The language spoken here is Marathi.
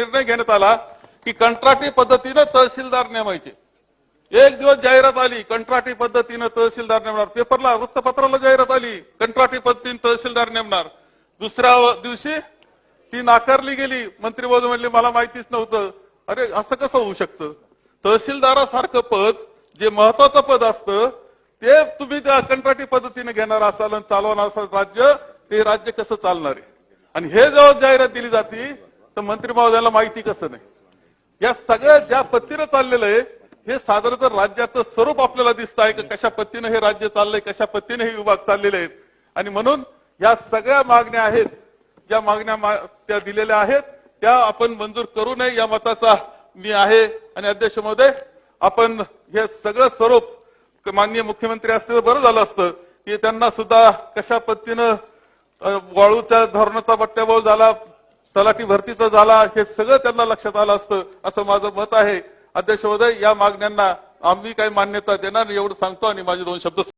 निर्णय घेण्यात आला की कंत्राटी पद्धतीनं तहसीलदार नेमायचे. एक दिवस जाहिरात आली कंत्राटी पद्धतीनं तहसीलदार नेमणार. पेपरला वृत्तपत्राला जाहिरात आली कंत्राटी पद्धतीने तहसीलदार नेमणार. दुसऱ्या दिवशी ती नाकारली गेली. मंत्री म्हणले मला माहितीच नव्हतं. अरे असं कसं होऊ शकतं? तहसीलदारासारखं पद जे महत्वाचं पद असतं ते तुम्ही त्या कंत्राटी पद्धतीने घेणार असाल आणि चालवणार असाल राज्य ते राज्य कसं चालणार आहे? आणि हे जेव्हा जाहिरात दिली जाते तर मंत्री महोदयाला माहिती कसं नाही. या सगळ्या ज्या पत्तीनं चाललेलं आहे हे साधारणतः राज्याचं स्वरूप आपल्याला दिसत आहे की कशा पद्धतीनं हे राज्य चाललंय कशा पद्धतीने हे विभाग चाललेले आहेत. आणि म्हणून या सगळ्या मागण्या आहेत ज्या मागण्या मा- त्या दिलेल्या आहेत त्या आपण मंजूर करू नये या मताचा मी आहे. आणि अध्यक्ष महोदय आपण हे सगळं स्वरूप माननीय मुख्यमंत्री असते तर बरं झालं असतं. की त्यांना सुद्धा कशा पद्धतीनं वाळूच्या धोरणाचा बट्ट्याबोळ झाला तलाठी भरतीचा झाला हे सगळं त्यांना लक्षात आलं असतं असं माझं मत आहे. अध्यक्ष महोदय या मागण्यांना आम्ही काही मान्यता देणार नाही एवढं सांगतो आणि माझे दोन शब्द